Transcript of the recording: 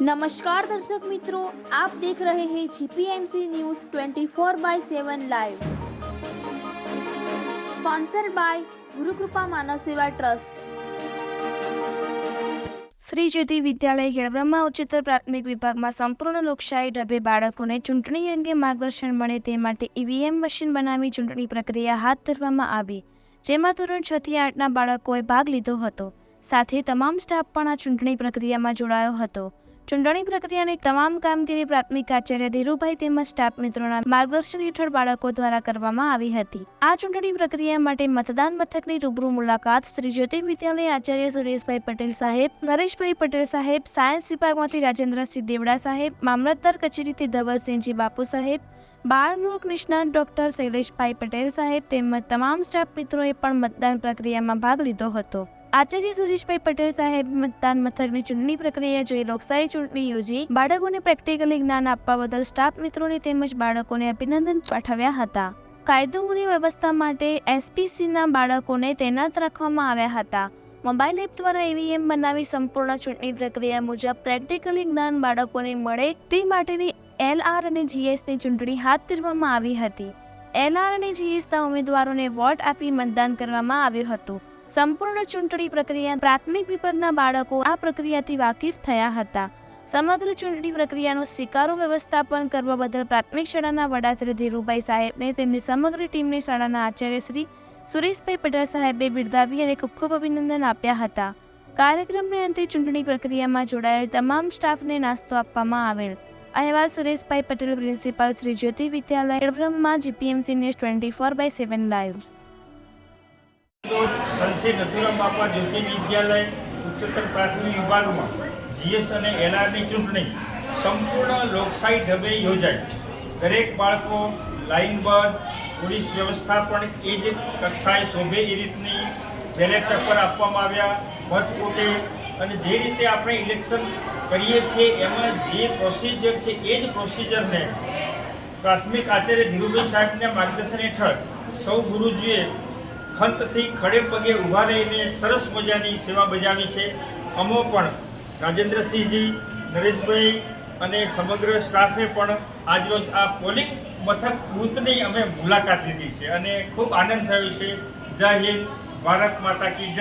નમસ્કાર દર્શક મિત્રો, આપ દેખ રહે હૈ GPMC news 24 by seven live. Sponsor by Gurukrupa Manav Seva trust. Shri જ્યોતિ વિદ્યાલય ગેળબ્રહ્મા ઉચ્ચતર પ્રાથમિક વિભાગમાં સંપૂર્ણ લોકશાહી ઢબે બાળકોને ચૂંટણી અંગે માર્ગદર્શન મળે તે માટે ઈવીએમ મશીન બનાવી ચૂંટણી પ્રક્રિયા હાથ ધરવામાં આવી, જેમાં ધોરણ છ થી આઠના બાળકોએ ભાગ લીધો હતો. સાથે તમામ સ્ટાફ પણ આ ચૂંટણી પ્રક્રિયામાં જોડાયો હતો. ચૂંટણી પ્રક્રિયાની તમામ કામગીરી પ્રાથમિક આચાર્ય ધીરુભાઈ તેમજ સ્ટાફ મિત્રોના માર્ગદર્શન હેઠળ બાળકો દ્વારા કરવામાં આવી હતી. આ ચૂંટણી પ્રક્રિયા માટે મતદાન મથકની રૂબરૂ મુલાકાત શ્રી જ્યોતિ વિદ્યાલય આચાર્ય સુરેશભાઈ પટેલ સાહેબ, નરેશભાઈ પટેલ સાહેબ, સાયન્સ વિભાગમાંથી રાજેન્દ્રસિંહ દેવડા સાહેબ, મામલતદાર કચેરીથી ધવલસિંહજી બાપુ સાહેબ, બાળ રોગ નિષ્ણાત ડોક્ટર શૈલેષભાઈ પટેલ સાહેબ તેમજ તમામ સ્ટાફ મિત્રોએ પણ મતદાન પ્રક્રિયામાં ભાગ લીધો હતો. આચાર્ય સુરેશભાઈ પટેલ સાહેબ મતદાન મથકની ચૂંટણી પ્રક્રિયા જોઈ લોકશાહી ચૂંટણી યોજી બાળકોને પ્રેક્ટિકલી જ્ઞાન આપવા બદલ સ્ટાફ મિત્રોને તેમજ બાળકોને અભિનંદન પાઠવ્યા હતા. કાયદોની વ્યવસ્થા માટે એસપીસીના બાળકોને તૈનાત રાખવામાં આવ્યા હતા. મોબાઈલ એપ દ્વારા ઈવીએમ બનાવી સંપૂર્ણ ચૂંટણી પ્રક્રિયા મુજબ પ્રેક્ટિકલી જ્ઞાન બાળકોને મળે તે માટેની એલઆર અને જીએસની ચૂંટણી હાથ ધરવામાં આવી હતી. એલઆર અને જીએસના ઉમેદવારોને વોટ આપી મતદાન કરવામાં આવ્યું હતું. સંપૂર્ણ ચૂંટણી પ્રક્રિયા પ્રાથમિક વિભાગના બાળકો આ પ્રક્રિયાથી વાકેફ થયા હતા. સમગ્ર ચૂંટણી પ્રક્રિયાનું સ્વીકારો વ્યવસ્થાપન કરવા બદલ પ્રાથમિક શાળાના વડા ધીરુભાઈ સાહેબને તેમની સમગ્ર ટીમને શાળાના આચાર્ય શ્રી સુરેશભાઈ પટેલ સાહેબે બિરદાવી અને ખૂબ ખૂબ અભિનંદન આપ્યા હતા. કાર્યક્રમને અંતે ચૂંટણી પ્રક્રિયામાં જોડાયેલ તમામ સ્ટાફને નાસ્તો આપવામાં આવેલ. અહેવાલ Sureshbhai Patel principal Shri Jyoti Vidyalaya એડબ્રહ્મા GPMC news twenty four by seven live. સંપૂર્ણ લોકશાહી ઢબે યોજાઈ. દરેક બાળકો લાઇનબદ્ધ પોલીસ વ્યવસ્થા રીતની બેલેટ પેપર આપવામાં આવ્યા. મતકૂટે અને જે રીતે આપણે ઇલેક્શન કરીએ છીએ, એમાં જે પ્રોસિજર છે એ જ પ્રોસિજરને પ્રાથમિક આચાર્ય ધીરુભાઈ સાહેબના માર્ગદર્શન હેઠળ સૌ ગુરુજીએ ખંતથી ખડે પગે ઊભા રહીને સરસ મજાની સેવા બજાવી છે. અમો પણ રાજેન્દ્રસિંહજી, નરેશભાઈ અને સમગ્ર સ્ટાફે પણ આજરોજ આ પોલિંગ મથક બૂથની અમે મુલાકાત લીધી છે અને ખૂબ આનંદ થયો છે. જય હિન્દ, ભારત માતા કી જય.